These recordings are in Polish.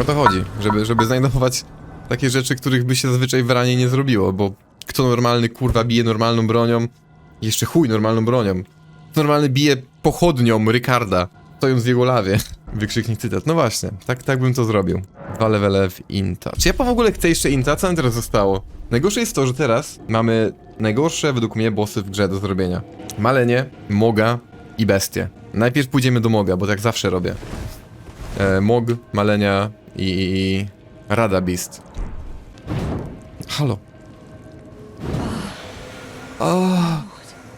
O to chodzi, żeby, żeby znajdować takie rzeczy, których by się zazwyczaj w ranie nie zrobiło, bo kto normalny kurwa bije normalną bronią, jeszcze chuj normalną bronią. Kto normalny bije pochodnią Rykarda, stojąc w jego lawie. Wykrzyknik cytat. No właśnie, tak, tak bym to zrobił. Dwa levele w Inta. Czy ja w ogóle chcę jeszcze Inta? Co nam teraz zostało? Najgorsze jest to, że teraz mamy najgorsze według mnie bossy w grze do zrobienia. Malenie, Moga i Bestie. Najpierw pójdziemy do Moga, bo tak zawsze robię. E, Mog, Malenia i, i Rada Beast. Halo. A,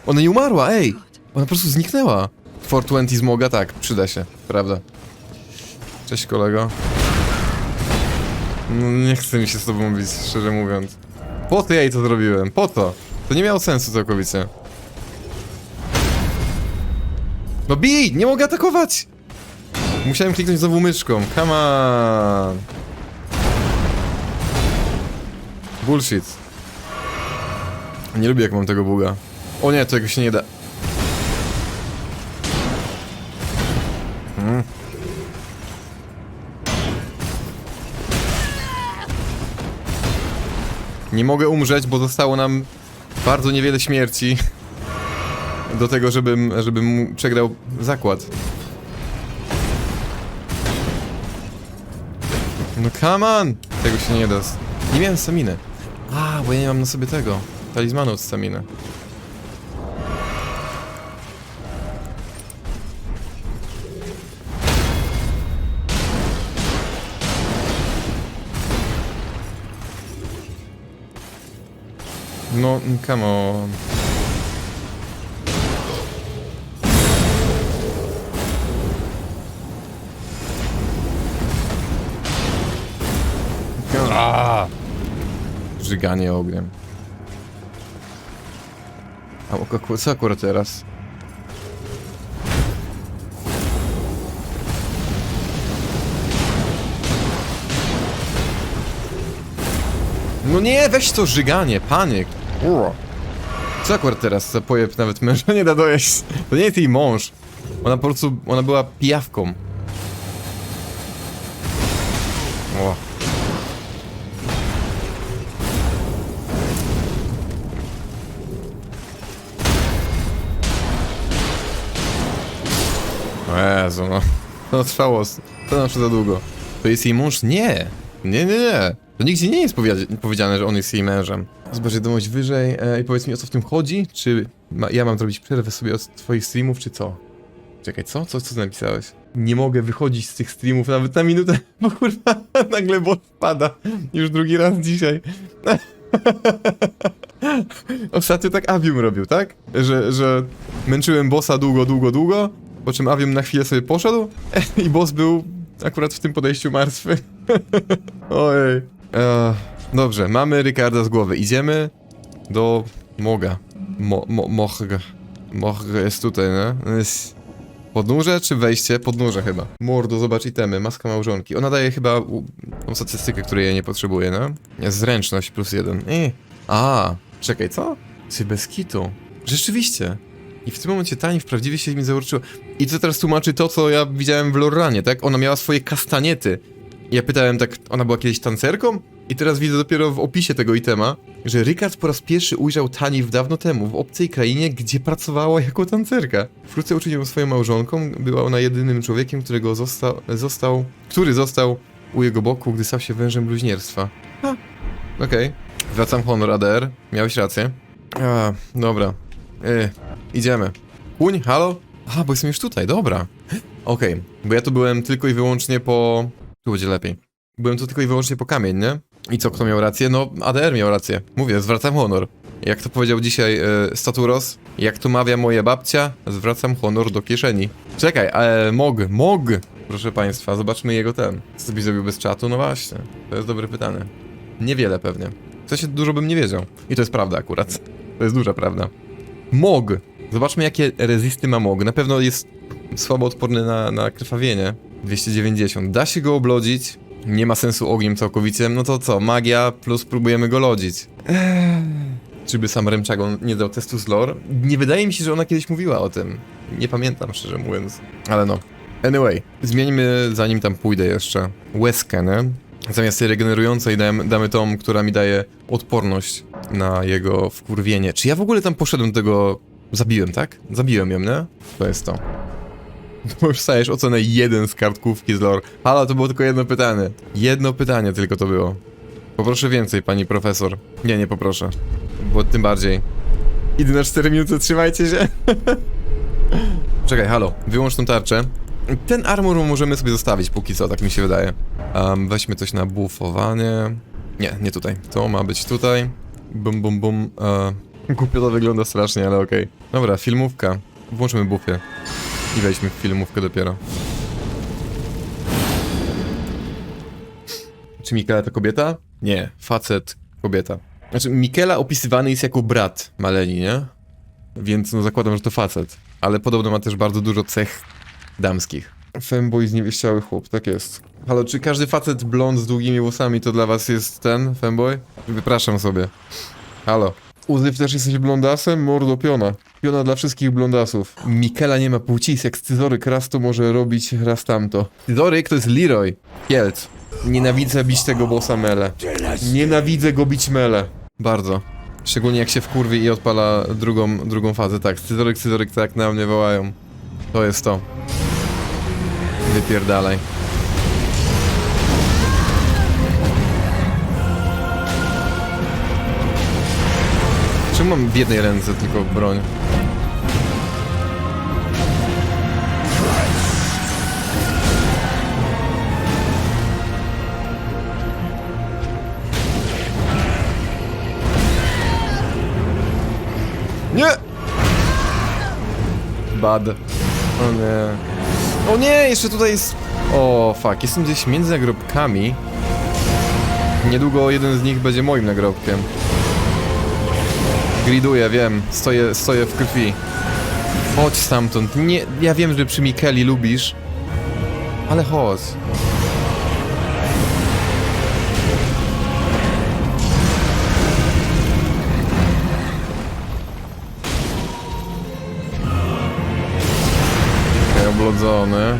ona nie umarła, ej! Ona po prostu zniknęła. 420 z Moga, tak, przyda się, prawda. Cześć kolego. No, nie chce mi się z tobą mówić, szczerze mówiąc. Po co ja jej to zrobiłem? Po co? To nie miało sensu całkowicie. No bij! Nie mogę atakować! Musiałem kliknąć znowu myszką. Come on! Bullshit. Nie lubię jak mam tego buga. O nie, tego się nie da. Mm. Nie mogę umrzeć, bo zostało nam bardzo niewiele śmierci do tego, żebym, żebym przegrał zakład. No come on! Tego się nie da. Nie miałem staminy. A, bo ja nie mam na sobie tego. Talizmanu od staminy. No, come on. Żyganie ogniem. A co akurat teraz? No nie, weź to żyganie, panie. Uro. Co akurat teraz? Co pojeb nawet męża nie da dojeść. To nie jest jej mąż. Ona po prostu, ona była pijawką. O. Jezu, no. To trwało, to znaczy za długo. To jest jej mąż? Nie. Nie, nie, nie. To nigdzie nie jest powiedzia- powiedziane, że on jest jej mężem. Zobacz wiadomość wyżej e, i powiedz mi o co w tym chodzi? Czy ma, ja mam zrobić przerwę sobie od twoich streamów, czy co? Czekaj, co? Co, co napisałeś? Nie mogę wychodzić z tych streamów nawet na minutę, bo kurwa nagle bot pada. Już drugi raz dzisiaj. Ostatnio tak Avium robił, tak? Że, że męczyłem bossa długo, długo, długo, po czym Avium na chwilę sobie poszedł i boss był akurat w tym podejściu martwy. Ojej. Dobrze, mamy Ricarda z głowy. Idziemy do Moga. Mo, mo, jest tutaj, nie? Jest... Podnóże czy wejście? Podnóże chyba. Mordo, zobacz itemy, maska małżonki. Ona daje chyba u, tą statystykę, której ja nie potrzebuję, no? Zręczność plus jeden. I. A, czekaj, co? Czy bez kitu? Rzeczywiście. I w tym momencie Tani prawdziwie się mi zaurczyła. I to teraz tłumaczy to, co ja widziałem w Lorranie, tak? Ona miała swoje kastaniety. I ja pytałem tak, ona była kiedyś tancerką? I teraz widzę dopiero w opisie tego itema, że Rikard po raz pierwszy ujrzał Tani w dawno temu, w obcej krainie, gdzie pracowała jako tancerka. Wkrótce uczynił ją swoją małżonką, była ona jedynym człowiekiem, którego został, który został u jego boku, gdy stał się wężem bluźnierstwa. Okej. Wracam honor ADR, miałeś rację. A, dobra. Y, idziemy. Kuń, halo? A, bo jestem już tutaj, dobra. Okej, bo ja tu byłem tylko i wyłącznie po... Tu będzie lepiej. Byłem tu tylko i wyłącznie po kamień, nie? I co, kto miał rację? No, ADR miał rację. Mówię, zwracam honor. Jak to powiedział dzisiaj e, Staturos, jak tu mawia moja babcia, zwracam honor do kieszeni. Czekaj, e, Mog, Mog! Proszę państwa, zobaczmy jego ten. Co byś zrobił bez czatu? No właśnie, to jest dobre pytanie. Niewiele pewnie. W sensie dużo bym nie wiedział. I to jest prawda akurat. To jest duża prawda. Mog! Zobaczmy jakie rezysty ma Mog. Na pewno jest słabo odporny na, na krwawienie. 290. Da się go oblodzić. Nie ma sensu ogniem całkowicie. No to co? Magia plus próbujemy go lodzić. Eee. Czyby sam Remczagon nie dał testu z lore? Nie wydaje mi się, że ona kiedyś mówiła o tym. Nie pamiętam, szczerze mówiąc. Ale no. Anyway, zmieńmy zanim tam pójdę jeszcze łezkę, nie? Zamiast tej regenerującej damy, damy tą, która mi daje odporność na jego wkurwienie. Czy ja w ogóle tam poszedłem do tego... Zabiłem, tak? Zabiłem ją, nie? To jest to. Bo stajesz ocenę jeden z kartkówki z lore. Halo, to było tylko jedno pytanie. Jedno pytanie tylko to było. Poproszę więcej, pani profesor. Nie, nie poproszę. Bo tym bardziej. Idę na 4 minuty, trzymajcie się. Czekaj, halo, wyłącz tą tarczę. Ten armor możemy sobie zostawić póki co, tak mi się wydaje. Um, weźmy coś na bufowanie. Nie, nie tutaj. To ma być tutaj. Bum, bum, bum. E, głupio to wygląda strasznie, ale okej. Dobra, filmówka. Włączymy bufie. I wejdźmy w filmówkę dopiero. Czy Mikela to kobieta? Nie, facet, kobieta. Znaczy, Mikela opisywany jest jako brat Maleni, nie? Więc no zakładam, że to facet. Ale podobno ma też bardzo dużo cech damskich. Femboy zniewieściały chłop, tak jest. Halo, czy każdy facet blond z długimi włosami to dla was jest ten femboy? Wypraszam sobie. Halo. Uzyw też jesteś blondasem? Mordo piona. Piona dla wszystkich blondasów. Mikela nie ma płci, jak scyzoryk raz to może robić, raz tamto. Scyzoryk to jest Leroy. Kielc. Nienawidzę bić tego bossa mele. Nienawidzę go bić mele. Bardzo. Szczególnie jak się wkurwi i odpala drugą, drugą fazę. Tak, scyzoryk, scyzoryk, tak na mnie wołają. To jest to. Wypierdalaj. Czemu mam w jednej ręce tylko broń? Nie! Bad. O nie. O nie, jeszcze tutaj jest... O, fuck, jestem gdzieś między nagrobkami. Niedługo jeden z nich będzie moim nagrobkiem. Griduję, wiem. Stoję, stoję w krwi. Chodź stamtąd. Nie, ja wiem, że przy Mikeli lubisz. Ale chodź. Oblodzony.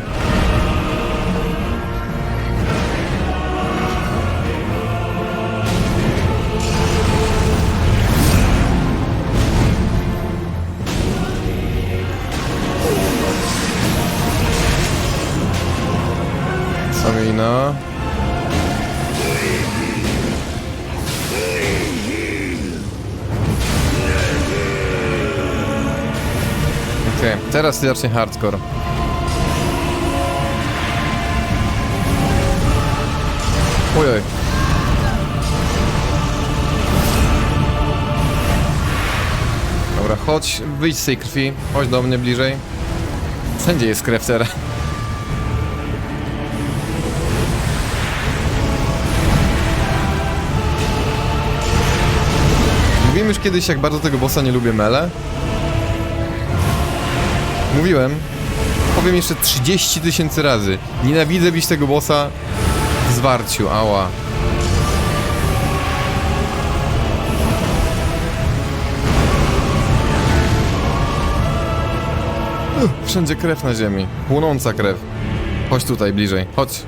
Teraz zacznie hardcore. Ojoj. Dobra, chodź, wyjdź z tej krwi. Chodź do mnie bliżej. Wszędzie jest krew teraz. Mówiłem już kiedyś, jak bardzo tego bossa nie lubię mele. Mówiłem. Powiem jeszcze 30 tysięcy razy. Nienawidzę bić tego bossa w zwarciu, ała. Wszędzie krew na ziemi. Płonąca krew. Chodź tutaj, bliżej. Chodź.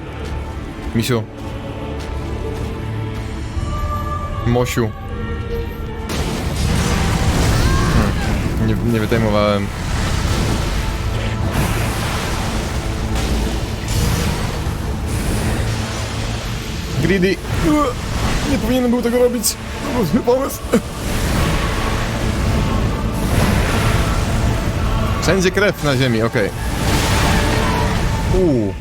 Misiu. Mosiu. Hmm, Nie, nie wytajmowałem. Greedy. Nie powinienem był tego robić. To zły pomysł. Wszędzie krew na ziemi, okej. Uuu.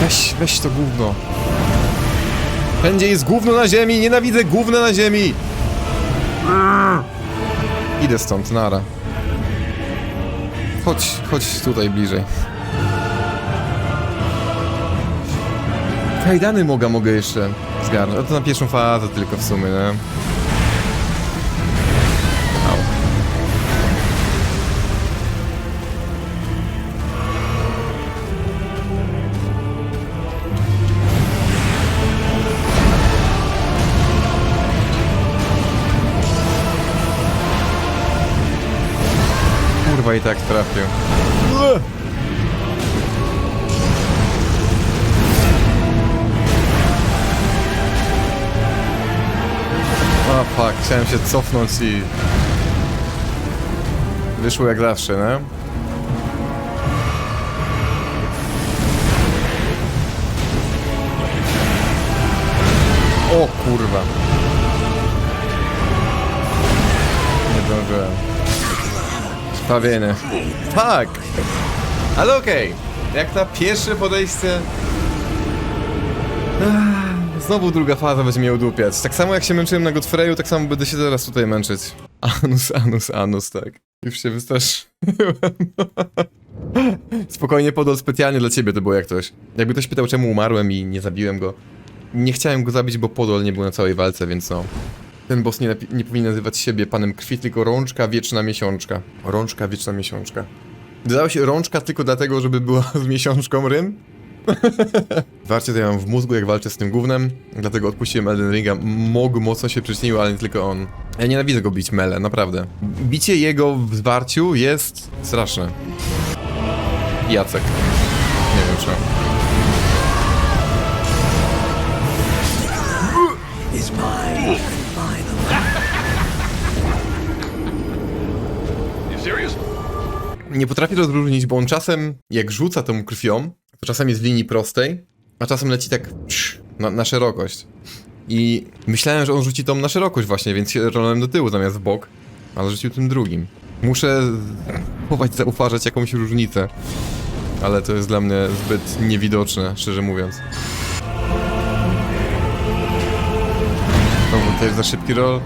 Weź, weź to gówno. Wszędzie jest gówno na ziemi, nienawidzę gówna na ziemi. Idę stąd, nara. Chodź, chodź tutaj bliżej. Kajdany mogę, mogę jeszcze zgarnąć. To na pierwszą fazę tylko w sumie, nie? Kurwa i tak trafił. Fuck, chciałem się cofnąć i... Wyszło jak zawsze, nie? O kurwa. Nie zdążyłem. Spawienie. Tak! Ale okej. Jak na pierwsze podejście... Znowu druga faza będzie mnie udupiać. Tak samo jak się męczyłem na Godfreyu, tak samo będę się teraz tutaj męczyć. Anus, anus, anus, tak. Już się wystraszyłem. Spokojnie podol specjalnie dla ciebie to było jak coś. Jakby ktoś pytał czemu umarłem i nie zabiłem go. Nie chciałem go zabić, bo podol nie był na całej walce, więc no. Ten boss nie, nie powinien nazywać siebie panem krwi, tylko rączka wieczna miesiączka. Rączka wieczna miesiączka. Dodała się rączka tylko dlatego, żeby była z miesiączką rym? Warcie to ja mam w mózgu, jak walczę z tym gównem, dlatego odpuściłem Elden Ringa. Mog mocno się przyczynił, ale nie tylko on. Ja nienawidzę go bić mele, naprawdę. Bicie jego w zwarciu jest straszne. Jacek. Nie wiem czemu. is. You serious? Nie potrafię rozróżnić, bo on czasem, jak rzuca tą krwią, to czasem jest linii prostej, a czasem leci tak na, na szerokość. I myślałem, że on rzuci tą na szerokość właśnie, więc się rolałem do tyłu zamiast w bok, ale rzucił tym drugim. Muszę próbować zauważać jakąś różnicę, ale to jest dla mnie zbyt niewidoczne, szczerze mówiąc. Znowu też za szybki roll.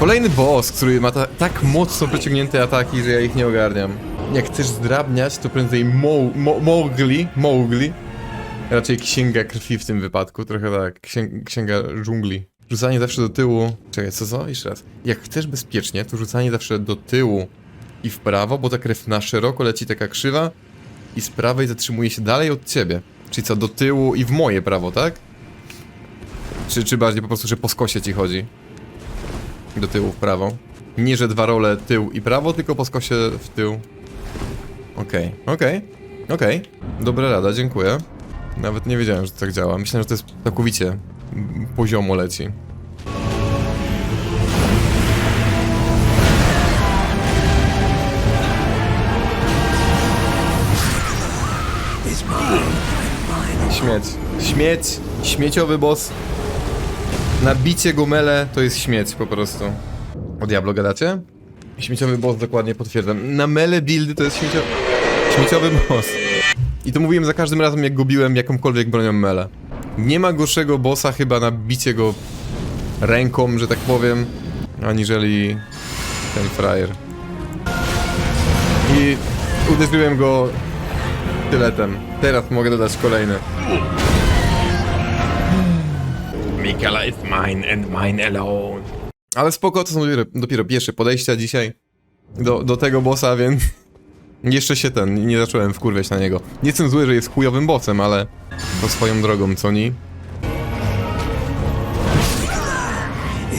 Kolejny boss, który ma ta, tak mocno przeciągnięte ataki, że ja ich nie ogarniam. Jak chcesz zdrabniać, to prędzej Mo Mo Mowgli, Mowgli. Raczej księga krwi w tym wypadku, trochę tak, księg księga dżungli. Rzucanie zawsze do tyłu. Czekaj, co co? Jeszcze raz. Jak chcesz bezpiecznie, to rzucanie zawsze do tyłu i w prawo, bo ta krew na szeroko leci taka krzywa i z prawej zatrzymuje się dalej od ciebie. Czyli co, do tyłu i w moje prawo, tak? Czy, czy bardziej po prostu, że po skosie ci chodzi? Do tyłu, w prawo. Nie, że dwa role tył i prawo, tylko po skosie w tył. Okej, okej, okej. Dobra rada, dziękuję. Nawet nie wiedziałem, że to tak działa. Myślałem, że to jest całkowicie poziomo leci. Śmieć. Śmieć. Śmieciowy boss. Nabicie go mele to jest śmieć po prostu. O Diablo gadacie? Śmieciowy boss dokładnie potwierdzam. Na mele buildy to jest śmiecio... śmieciowy boss. I to mówiłem za każdym razem jak go biłem jakąkolwiek bronią mele. Nie ma gorszego bossa chyba na bicie go ręką, że tak powiem, aniżeli ten frajer. I uderzyłem go tyletem. Teraz mogę dodać kolejny. Mikala is mine and mine alone. Ale spoko, to są dopiero, dopiero pierwsze podejścia dzisiaj do, do tego bossa, więc jeszcze się ten, nie zacząłem wkurwiać na niego. Nie jestem zły, że jest chujowym bossem, ale to swoją drogą, co ni?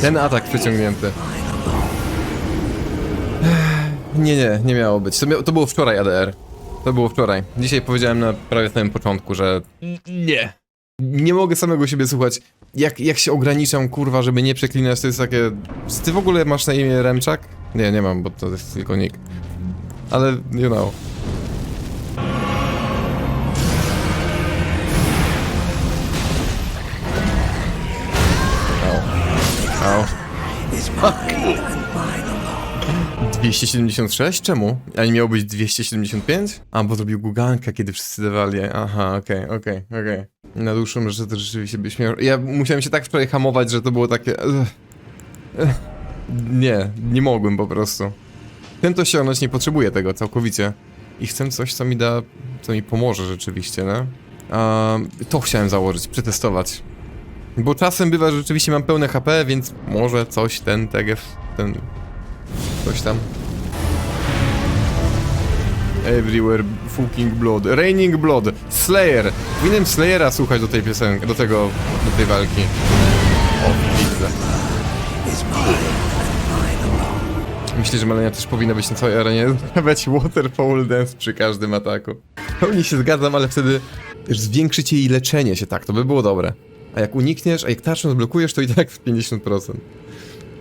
Ten atak przeciągnięty. Nie, nie, nie miało być. To, mia to było wczoraj ADR. To było wczoraj. Dzisiaj powiedziałem na prawie samym początku, że nie. Nie mogę samego siebie słuchać. Jak, jak się ograniczam, kurwa, żeby nie przeklinać, to jest takie... Czy ty w ogóle masz na imię Remczak? Nie, nie mam, bo to jest tylko nick. Ale, you know. Au. Au. Is mine and mine alone. 276? Czemu? A nie miało być 275? A, bo zrobił guganka, kiedy wszyscy dawali. Aha, okej, okej, okej. Na dłuższą rzecz to rzeczywiście byś miał... Ja musiałem się tak wczoraj hamować, że to było takie... Nie, nie mogłem po prostu. Ten to osiągnąć nie potrzebuje tego całkowicie. I chcę coś, co mi da... co mi pomoże rzeczywiście, no. To chciałem założyć, przetestować. Bo czasem bywa, że rzeczywiście mam pełne HP, więc może coś, ten, tegew, ten... Coś tam. Everywhere fucking blood. Raining blood. Slayer. Powinienem Slayera słuchać do tej piosenki, do tego, do tej walki. O, widzę. Myślę, że Malenia też powinna być na całej arenie dawać water pole dance przy każdym ataku. Pełni się zgadzam, ale wtedy też zwiększycie jej leczenie się tak, to by było dobre. A jak unikniesz, a jak tarczą zblokujesz, to i tak w 50%.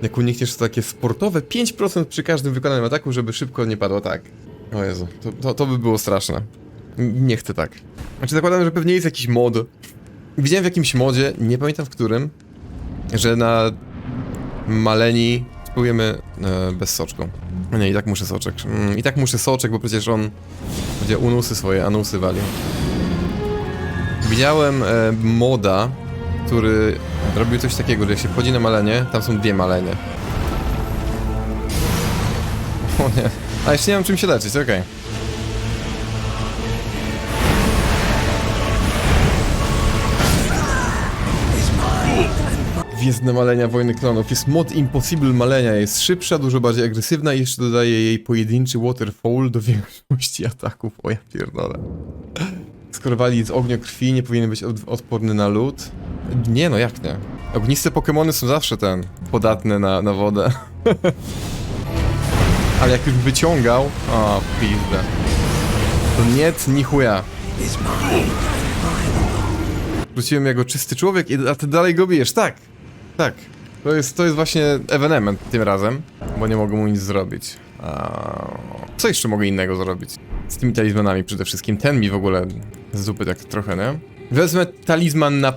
Jak unikniesz to takie sportowe 5% przy każdym wykonanym ataku, żeby szybko nie padło tak. O Jezu, to, to, to by było straszne. Nie chcę tak. Znaczy zakładam, że pewnie jest jakiś mod. Widziałem w jakimś modzie, nie pamiętam w którym, że na Maleni spróbujemy e, bez soczką. Nie, i tak muszę soczek. Mm, I tak muszę soczek, bo przecież on będzie unusy swoje, anusy walił. Widziałem e, moda, który robił coś takiego, że jak się wchodzi na malenie, tam są dwie malenie. O nie. A jeszcze nie mam czym się leczyć, okej. Gwiezdne malenia Wojny Klonów. Jest mod Impossible malenia, jest szybsza, dużo bardziej agresywna i jeszcze dodaje jej pojedynczy waterfall do większości ataków. O ja pierdolę. Skoro wali z ogniokrwi, nie powinien być od, odporny na lód. Nie no, jak nie? Ogniste Pokemony są zawsze ten, podatne na, na wodę. Ale jak już wyciągał... O, pizda. To nie, ni chuja. Wróciłem jako czysty człowiek, a ty dalej go bijesz. Tak, tak. To jest, to jest właśnie evenement tym razem, bo nie mogę mu nic zrobić. A... Co jeszcze mogę innego zrobić? Z tymi talizmanami przede wszystkim. Ten mi w ogóle z dupy tak trochę, nie? Wezmę talizman na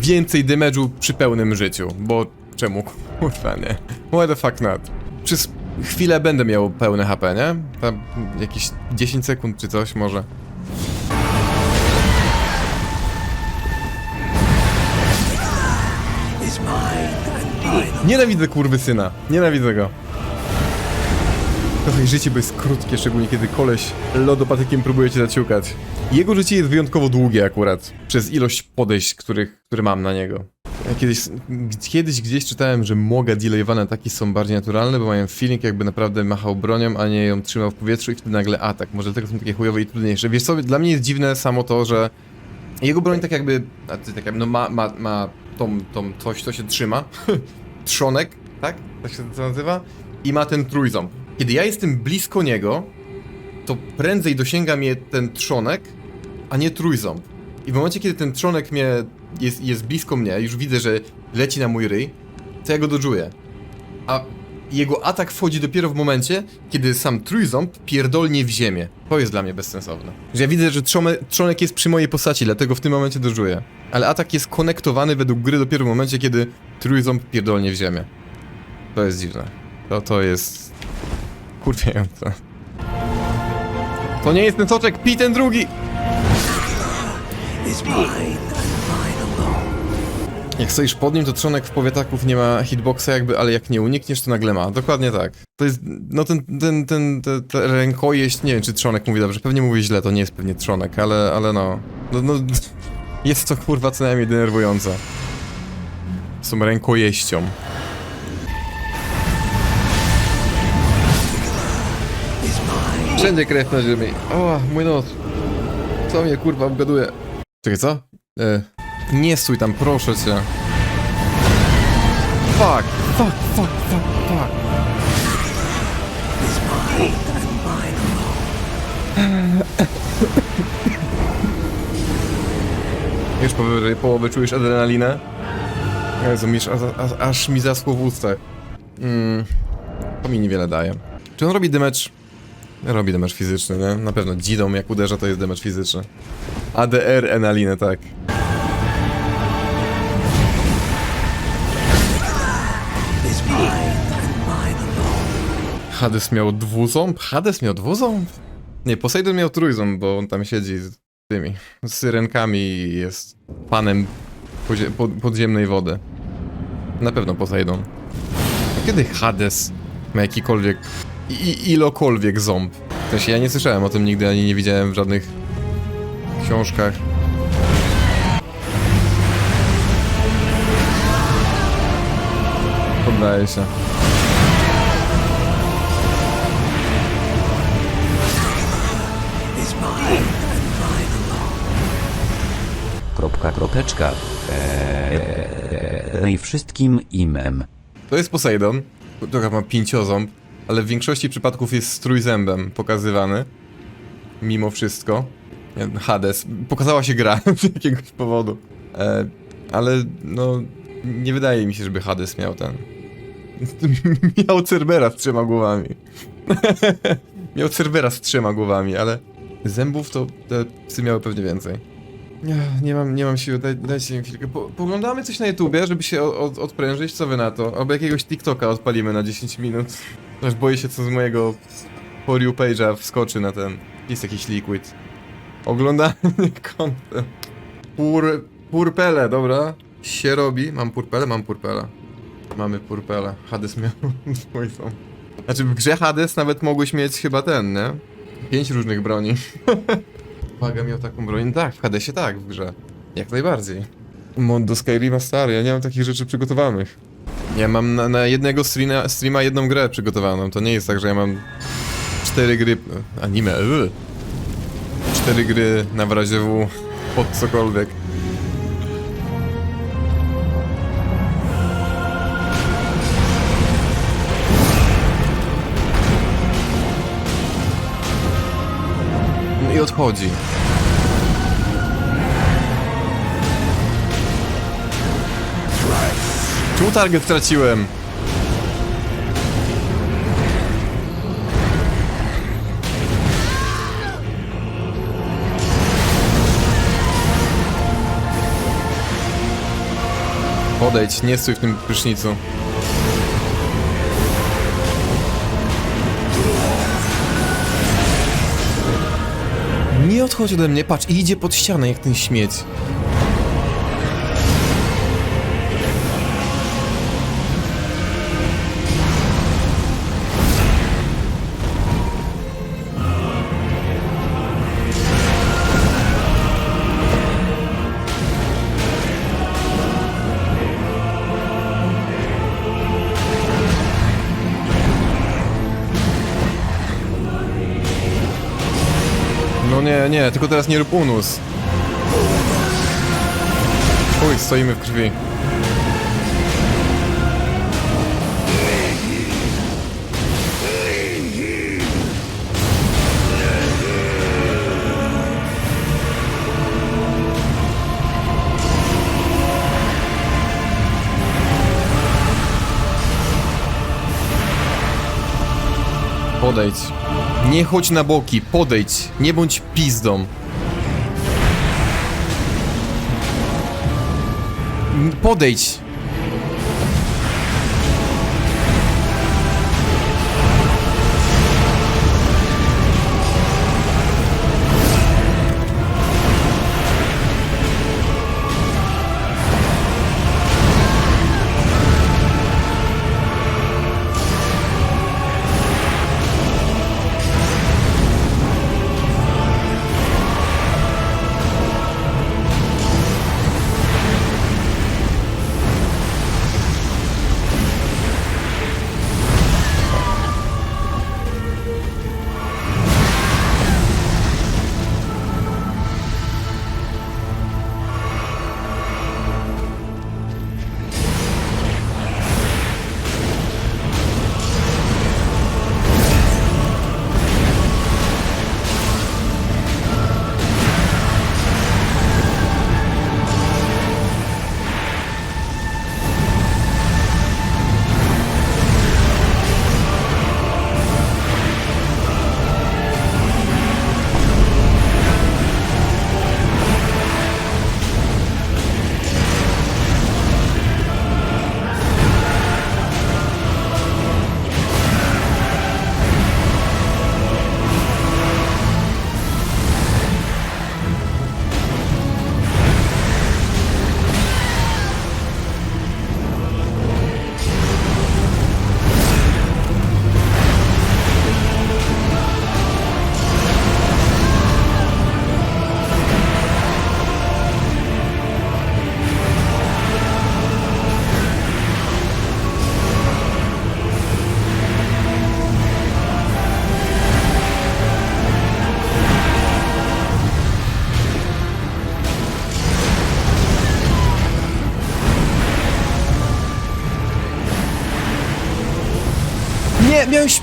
więcej damage'u przy pełnym życiu, bo czemu? Kurwa, nie. Why the fuck not? Przez chwilę będę miał pełne HP, nie? Tam jakieś 10 sekund czy coś może. Nienawidzę kurwy syna. Nienawidzę go. Trochę życie, bo jest krótkie, szczególnie kiedy koleś lodopatykiem próbuje cię zaciukać. Jego życie jest wyjątkowo długie akurat, przez ilość podejść, których, które mam na niego. Ja Kiedyś, kiedyś gdzieś czytałem, że moga delayowane ataki są bardziej naturalne, bo mają feeling jakby naprawdę machał bronią, a nie ją trzymał w powietrzu i wtedy nagle atak. Może dlatego są takie chujowe i trudniejsze. Wiesz co, dla mnie jest dziwne samo to, że jego broń tak jakby, tak jakby, no ma, ma, ma tą, tą coś, co się trzyma, trzonek, tak? Tak się to nazywa? I ma ten trójząb. Kiedy ja jestem blisko niego, to prędzej dosięga mnie ten trzonek, a nie trójząb. I w momencie, kiedy ten trzonek mnie jest, jest blisko mnie, już widzę, że leci na mój ryj, to ja go dodżuję. A jego atak wchodzi dopiero w momencie, kiedy sam trójząb pierdolnie w ziemię. To jest dla mnie bezsensowne. Że ja widzę, że trzome, trzonek jest przy mojej postaci, dlatego w tym momencie dodżuję. Ale atak jest konektowany według gry dopiero w momencie, kiedy trójząb pierdolnie w ziemię. To jest dziwne. To, to jest... Kurwiające. To nie jest ten soczek, pij ten drugi! Is mine. Jak stoisz pod nim, to trzonek w powiataków nie ma hitboxa jakby, ale jak nie unikniesz, to nagle ma. Dokładnie tak. To jest, no ten, ten, ten, te, te rękojeść, nie wiem czy trzonek mówi dobrze, pewnie mówi źle, to nie jest pewnie trzonek, ale, ale no. No, no jest to kurwa co najmniej denerwujące. Są rękojeścią. Wszędzie krew na ziemi. O, mój nos. Co mnie kurwa obgaduje? Czekaj, co? E, nie stój tam, proszę cię. Fuck, fuck, fuck, fuck, fuck. Już powyżej połowy czujesz adrenalinę? Jezu, aż, aż, aż mi zaschło w ustach. Mm, to mi niewiele daje. Czy on robi damage? Robi damage fizyczny, nie? Na pewno dzidą jak uderza to jest damage fizyczny. ADR enalinę, tak. Hades miał dwuząb? Hades miał dwuząb? Nie, Poseidon miał trójząb, bo on tam siedzi z tymi, z syrenkami i jest panem podzie- pod, podziemnej wody. Na pewno Poseidon. A kiedy Hades ma jakikolwiek, i, ilokolwiek ząb? W sensie ja nie słyszałem o tym nigdy, ani nie widziałem w żadnych książkach. Poddaję się. Kropka, kropeczka, eee, i wszystkim imem. To jest Poseidon, która ma pięcioząb ale w większości przypadków jest z trójzębem pokazywany. Mimo wszystko. Hades. Pokazała się gra z jakiegoś powodu. E, ale no, nie wydaje mi się, żeby Hades miał ten. miał Cerbera z trzema głowami. miał Cerbera z trzema głowami, ale zębów to te psy miały pewnie więcej. Nie, mam, nie mam siły, daj, dajcie mi chwilkę. Po, poglądamy coś na YouTubie, żeby się od, od, odprężyć, co wy na to? Albo jakiegoś TikToka odpalimy na 10 minut. Aż boję się, co z mojego For You page'a wskoczy na ten. Jest jakiś liquid. Oglądanie content. Pur... Purpele, dobra. Się robi. Mam purpele? Mam purpele. Mamy purpele. Hades miał swoją. Znaczy w grze Hades nawet mogłeś mieć chyba ten, nie? Pięć różnych broni. Uwaga, miał taką broń. Tak, w Hadesie tak, w grze. Jak najbardziej. Mod do Skyrima stary, ja nie mam takich rzeczy przygotowanych. Ja mam na, na jednego streama, streama jedną grę przygotowaną. To nie jest tak, że ja mam cztery gry... Anime, yy. Cztery gry na w W pod cokolwiek. I odchodzi. Tu target traciłem. Podejdź, nie stój w tym prysznicu. Nie odchodź ode mnie, patrz, idzie pod ścianę jak ten śmieć. Nie, nie, tylko teraz nie rób unus. Uj, stoimy w krwi. Podejdź. Nie chodź na boki, podejdź. Nie bądź pizdą. Podejdź.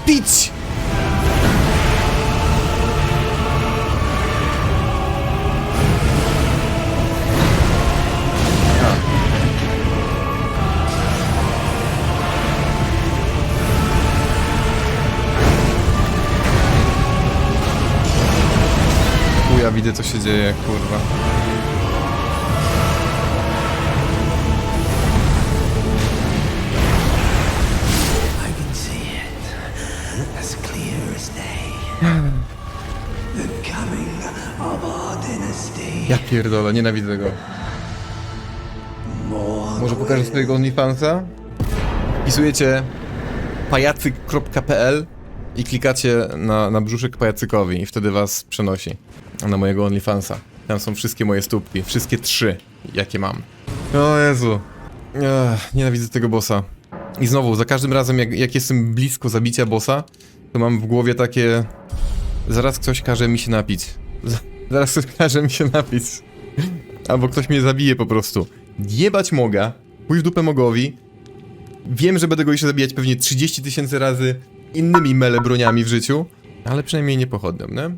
Śpić! Chuja, widzę co się dzieje, kurwa. Ja pierdolę, nienawidzę go. Może pokażę swojego OnlyFansa? Wpisujecie pajacyk.pl i klikacie na, na brzuszek pajacykowi i wtedy was przenosi na mojego OnlyFansa. Tam są wszystkie moje stópki, wszystkie trzy, jakie mam. O Jezu. Ech, nienawidzę tego bossa. I znowu, za każdym razem jak, jak jestem blisko zabicia bossa, to mam w głowie takie... Zaraz ktoś każe mi się napić. Zaraz ktoś każe mi się napić. Albo ktoś mnie zabije po prostu. Jebać moga, pój w dupę mogowi. Wiem, że będę go jeszcze zabijać pewnie 30 tysięcy razy innymi mele broniami w życiu, ale przynajmniej nie pochodnią, nie?